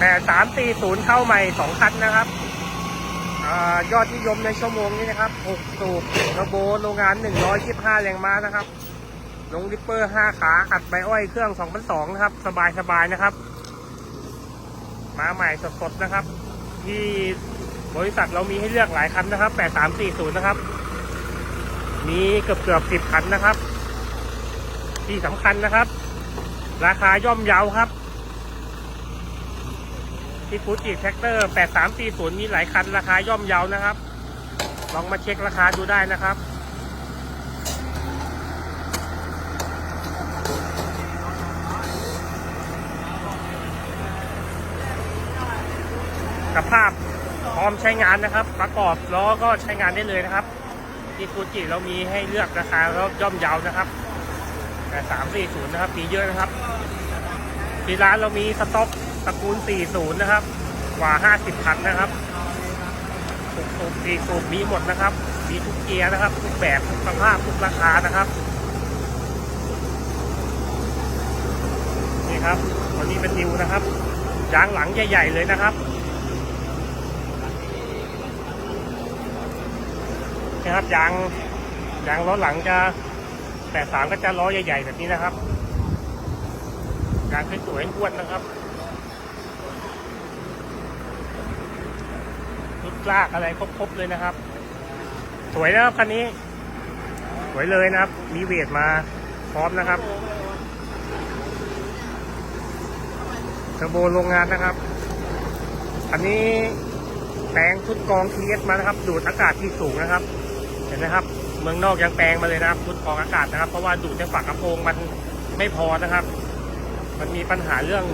แปดสามสี่ศูนย์เข้าใหม่สองคันนะครับอยอดนิยมในชั่วโมงนี้นะครับหกสูบระโบโรงงานหนึ่งร้อยยี่ห้าแรงม้านะครับลงริปเปอร์ห้าขาอัดใบอ้อยเครื่องสองพันสองนะครับ สบายสบายๆนะครับ มาใหม่สดๆนะครับ ที่บริษัทเรามีให้เลือกหลายคันนะครับแปดสามสี่ศูนย์นะครับ มีเกือบเกือบสิบคันนะครับ ที่สำคัญนะครับ ราคาย่อมเยาครับ ที่ฟูจิแท็กเตอร์ 8340 มีหลายคันราคาย่อมเยานะครับ ลองมาเช็คราคาดูได้นะครับสภาพพร้อมใช้งานนะครับ ประกอบล้อก็ใช้งานได้เลยนะครับที่ฟูจิเรามีให้เลือกราคาแล้วย่อมเยาวนะครับ แต่340นะครับมีเยอะนะครับที่ร้านเรามีสต็อก ตระกูล 40 นะครับ กว่า 50คันนะครับสูบสูบสี่สูบมีหมดนะครับ มีทุกเกียร์นะครับ ทุกแบบ ทุกสภาพ ทุกราคานะครับ นี่ครับ วันนี้เป็นนิวนะครับยางหลังใหญ่ ๆ เลยนะครับนะครับยางยางล้อหลังจะแต่สามก็จะล้อใหญ่ ๆ แบบนี้นะครับยางสวยๆอ้วนนะครับ รุด ลากอะไรครบๆเลยนะครับ สวยนะครับคันนี้ สวยเลยนะครับ มีเวทมาพร้อมนะครับเทอร์โบโรงงานนะครับ อันนี้แปลงชุดกอง TS มานะครับ ดูดอากาศที่สูงนะครับ เห็นไหมครับ เมืองนอกยังแปลงมาเลยนะครับชุดกองอากาศนะครับ เพราะว่าดูดในฝากระโปรงมันไม่พอนะครับ มันมีปัญหาเรื่อง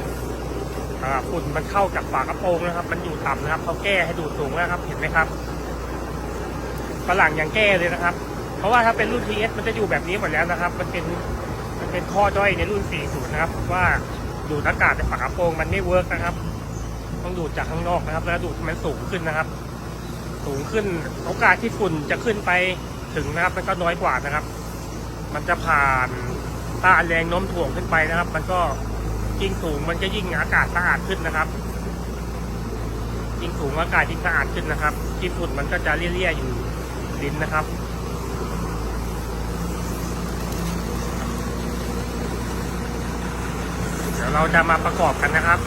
ฝุ่นมันเข้าจากฝากระโปรงนะครับ มันอยู่ต่ำนะครับเขาแก้ให้ดูสูงแล้วครับ เห็นไหมครับฝรั่งยังแก้เลยนะครับ เพราะว่าถ้าเป็นรุ่น TS มันจะอยู่แบบนี้หมดแล้วนะครับ มันเป็นมันเป็นข้อด้อยในรุ่น 40 นะครับ ว่าดูดอากาศในฝากระโปรงมันไม่เวิร์กนะครับ ต้องดูดจากข้างนอกนะครับ แล้วดูดให้มันสูงขึ้นนะครับ สูงขึ้นโอกาสที่ฝุ่นจะขึ้นไปถึงนะครับมันก็น้อยกว่านะครับ มันจะผ่านต้านแรงโน้มถ่วงขึ้นไปนะครับ มันก็ ยิ่งสูงมันจะยิ่งอากาศสะอาดขึ้นนะครับ ยิ่งสูงอากาศยิ่งสะอาดขึ้นนะครับที่ฝุ่นมันก็จะเลี่ยๆอยู่ดินนะครับเดี๋ยวเราจะมาประกอบกันนะครับ